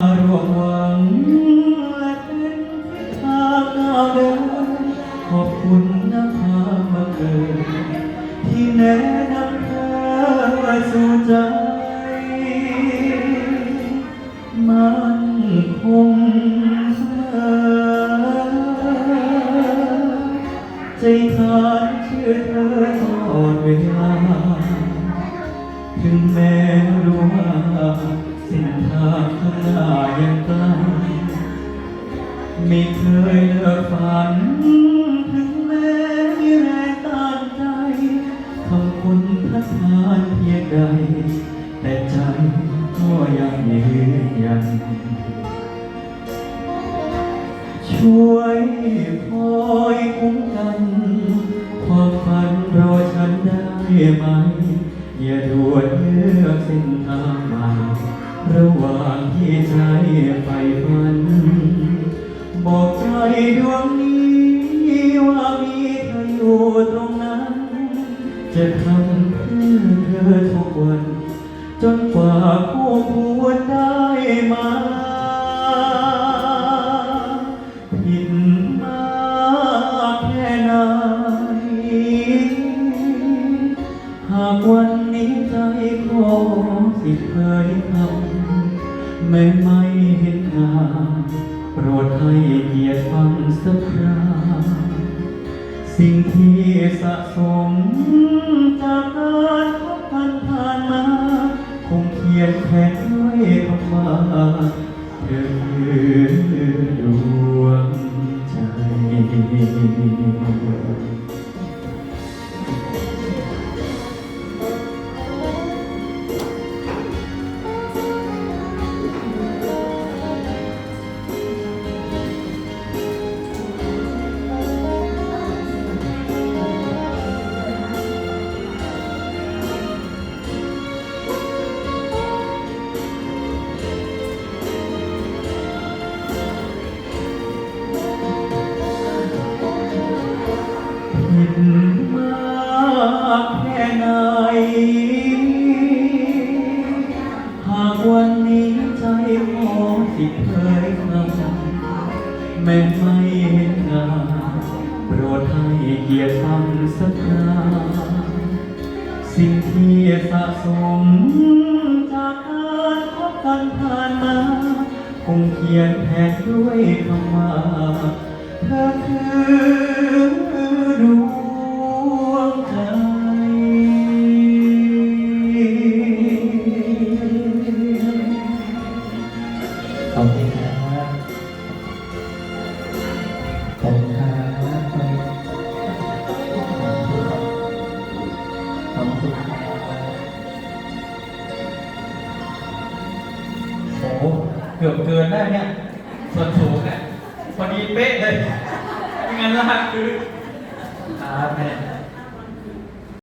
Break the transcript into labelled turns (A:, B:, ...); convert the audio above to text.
A: รวมหวังและเป็นทิศทางก้าวเดินขอบคุณนะพามาเกิดที่แนะนำเธอสู่ใจ มันคงเสมอใจขาดเชื่อเธอตลอดเวลา ถึงแม้รู้ว่า เส้นทางข้างหน้ายังไกลไม่เคยเลิกฝัน ถึงแม้มีแรงต้านใจคำคุณพัดพานเพียงใด แต่ใจก็ยังยืนยัน ช่วยคอยคุ้มกัน ความฝันรอฉันได้ไหม ที่ใจใฝ่ฝัน บอกใจดวงนี้ว่ามีเธออยู่ตรงนั้น จะทำเพื่อเธอทุกวัน จนกว่าคู่ควรได้มาผิดมากแค่ไหนหากวันนี้ใจขอสิเผยคำ แม่ไม่เห็นงานโปรดให้เกียรติฟังสักคราสิ่งที่สะสมจากการพบกันผ่านมา แม้ไม่เห็นงาโปรดให้เกียรติฟังสักคราสิ่งที่สะสมจากการพบกันผ่านมา คงเขียนแทนด้วยคำว่าเธอคือดว
B: หเกือบเกินได้เนี่ยส่วนสูงเนี่ยพอดีเป๊ะเลยไม่งั้นละคือครับแม่